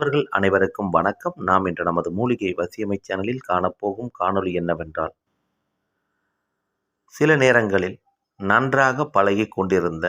நண்பர்கள் அனைவருக்கும் வணக்கம். நாம் இன்று நமது மூலிகை வசியமை சேனலில் காணப்போகும் காணொளி என்னவென்றால் சில நேரங்களில் நன்றாக பழகி கொண்டிருந்த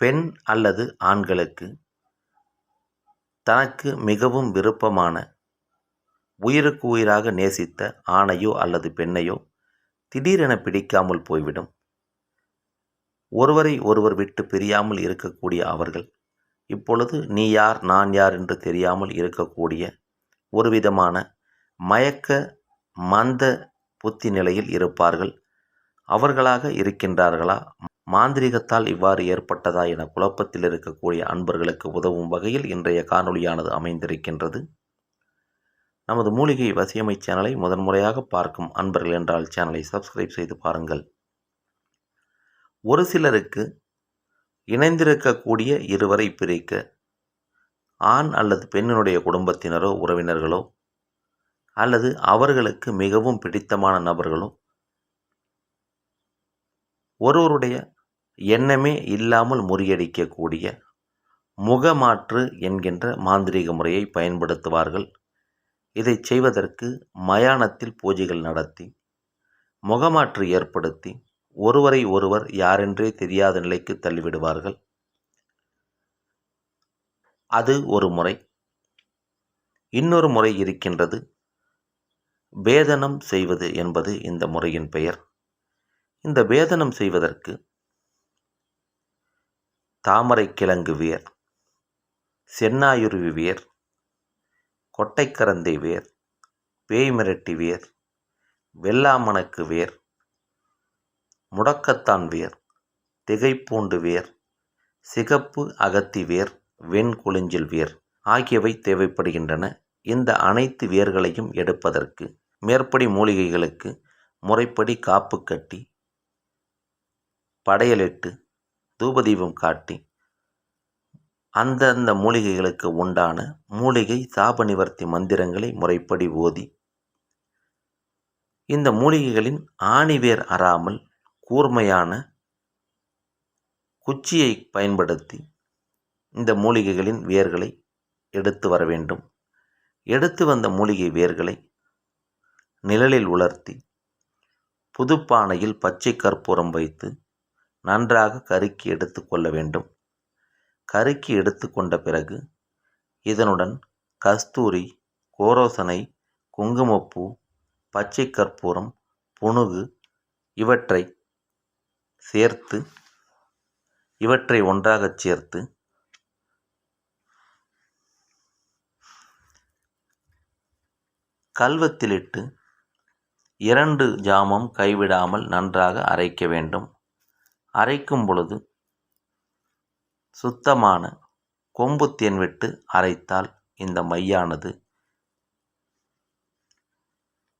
பெண் அல்லது ஆண்களுக்கு தனக்கு மிகவும் விருப்பமான உயிருக்கு உயிராக நேசித்த ஆணையோ அல்லது பெண்ணையோ திடீரென பிடிக்காமல் போய்விடும். ஒருவரை ஒருவர் விட்டு பிரியாமல் இருக்கக்கூடிய அவர்கள் இப்பொழுது நீ யார் நான் யார் என்று தெரியாமல் இருக்கக்கூடிய ஒரு விதமான மயக்க மந்த புத்தி நிலையில் இருப்பார்கள். அவர்களாக இருக்கின்றார்களா? மாந்திரிகத்தால் இவ்வாறு ஏற்பட்டதா என குழப்பத்தில் இருக்கக்கூடிய அன்பர்களுக்கு உதவும் வகையில் இன்றைய காணொளியானது அமைந்திருக்கின்றது. நமது மூலிகை வசியமை சேனலை முதன்முறையாக பார்க்கும் அன்பர்கள் என்றால் சேனலை சப்ஸ்கிரைப் செய்து பாருங்கள். ஒரு சிலருக்கு இணைந்திருக்கக்கூடிய இருவரை பிரிக்க ஆண் அல்லது பெண்ணினுடைய குடும்பத்தினரோ உறவினர்களோ அல்லது அவர்களுக்கு மிகவும் பிடித்தமான நபர்களோ ஒருவருடைய எண்ணமே இல்லாமல் முறியடிக்கக்கூடிய முகமாற்று என்கின்ற மாந்திரீக முறையை பயன்படுத்துவார்கள். இதை செய்வதற்கு மயானத்தில் பூஜைகள் நடத்தி முகமாற்று ஏற்படுத்தி ஒருவரை ஒருவர் யாரென்றே தெரியாத நிலைக்கு தள்ளிவிடுவார்கள். அது ஒரு முறை. இன்னொரு முறை இருக்கின்றது. வேதனம் செய்வது என்பது இந்த முறையின் பெயர். இந்த வேதனம் செய்வதற்கு தாமரை கிழங்கு வேர் சென்னாயுருவி வேர் கொட்டைக்கரந்தை வேர் பேய்மிரட்டி வேர் வெள்ளாமணக்கு வேர் முடக்கத்தான் வேர் திகைப்பூண்டு வேர் சிகப்பு அகத்தி வேர் வெண்குளிஞ்சில் வேர் ஆகியவை தேவைப்படுகின்றன. இந்த அனைத்து வேர்களையும் எடுப்பதற்கு மேற்படி மூலிகைகளுக்கு முறைப்படி காப்பு கட்டி படையலிட்டு தூபதீபம் காட்டி அந்தந்த மூலிகைகளுக்கு உண்டான மூலிகை சாப நிவர்த்தி மந்திரங்களை முறைப்படி ஓதி இந்த மூலிகைகளின் ஆணிவேர் அறாமல் கூர்மையான குச்சியை பயன்படுத்தி இந்த மூலிகைகளின் வேர்களை எடுத்து வர வேண்டும். எடுத்து வந்த மூலிகை வேர்களை நிழலில் உலர்த்தி புதுப்பானையில் பச்சை கற்பூரம் வைத்து நன்றாக கருக்கி எடுத்து கொள்ள வேண்டும். கருக்கி எடுத்து கொண்ட பிறகு இதனுடன் கஸ்தூரி கோரோசனை குங்குமப்பூ பச்சை கற்பூரம் புணுகு இவற்றை சேர்த்து இவற்றை ஒன்றாகச் சேர்த்து கல்வத்திலிட்டு இரண்டு ஜாமம் கைவிடாமல் நன்றாக அரைக்க வேண்டும். அரைக்கும் பொழுது சுத்தமான கொம்பு தேன் விட்டு அரைத்தால் இந்த மையானது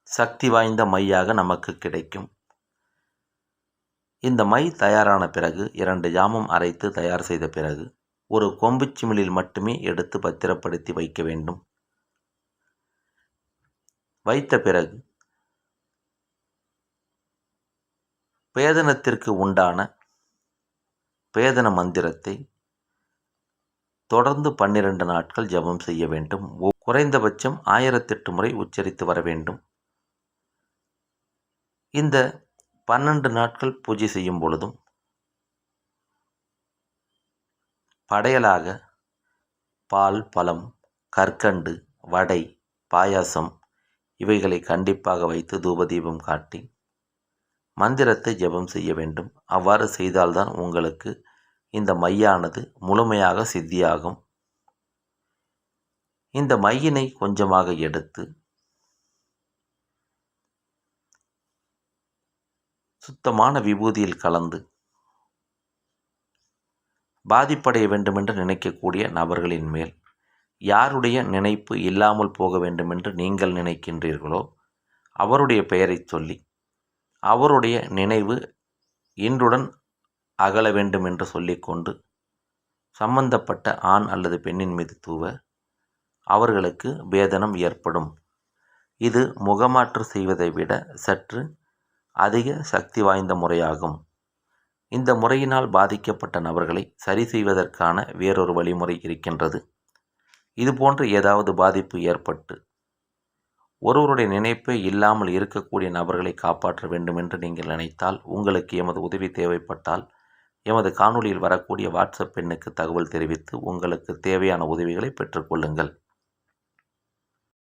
சக்தி வாய்ந்த மையாக நமக்கு கிடைக்கும். இந்த மை தயாரான பிறகு இரண்டு ஜாமம் அரைத்து தயார் செய்த பிறகு ஒரு கொம்பு சிமிழில் மட்டுமே எடுத்து பத்திரப்படுத்தி வைக்க வேண்டும். வைத்த பிறகு பேதனத்திற்கு உண்டான பேதன மந்திரத்தை தொடர்ந்து பன்னிரண்டு நாட்கள் ஜபம் செய்ய வேண்டும். குறைந்தபட்சம் ஆயிரத்தெட்டு முறை உச்சரித்து வர வேண்டும். இந்த பன்னெண்டு நாட்கள் பூஜை செய்யும் பொழுதும் படையலாக பால் பழம் கற்கண்டு வடை பாயாசம் இவைகளை கண்டிப்பாக வைத்து தூபதீபம் காட்டி மந்திரத்தை ஜெபம் செய்ய வேண்டும். அவ்வாறு செய்தால்தான் உங்களுக்கு இந்த மையானது முழுமையாக சித்தியாகும். இந்த மையினை கொஞ்சமாக எடுத்து சுத்தமான விபூதியில் கலந்து பாதிப்படைய வேண்டுமென்று நினைக்கக்கூடிய நபர்களின் மேல் யாருடைய நினைப்பு இல்லாமல் போக வேண்டுமென்று நீங்கள் நினைக்கின்றீர்களோ அவருடைய பெயரை சொல்லி அவருடைய நினைவு இன்றுடன் அகல வேண்டும் என்று சொல்லிக்கொண்டு சம்பந்தப்பட்ட ஆண் அல்லது பெண்ணின் மீது தூவ அவர்களுக்கு வேதனம் ஏற்படும். இது முகமாற்று செய்வதை விட சற்று அதிக சக்தி வாய்ந்த முறையாகும். இந்த முறையினால் பாதிக்கப்பட்ட நபர்களை சரி செய்வதற்கான வேறொரு வழிமுறை இருக்கின்றது. இதுபோன்ற ஏதாவது பாதிப்பு ஏற்பட்டு ஒருவருடைய நினைப்பே இல்லாமல் இருக்கக்கூடிய நபர்களை காப்பாற்ற வேண்டும் என்று நீங்கள் நினைத்தால் உங்களுக்கு எமது உதவி தேவைப்பட்டால் எமது காணொளியில் வரக்கூடிய வாட்ஸ்அப் எண்ணுக்கு தகவல் தெரிவித்து உங்களுக்கு தேவையான உதவிகளை பெற்றுக்கொள்ளுங்கள்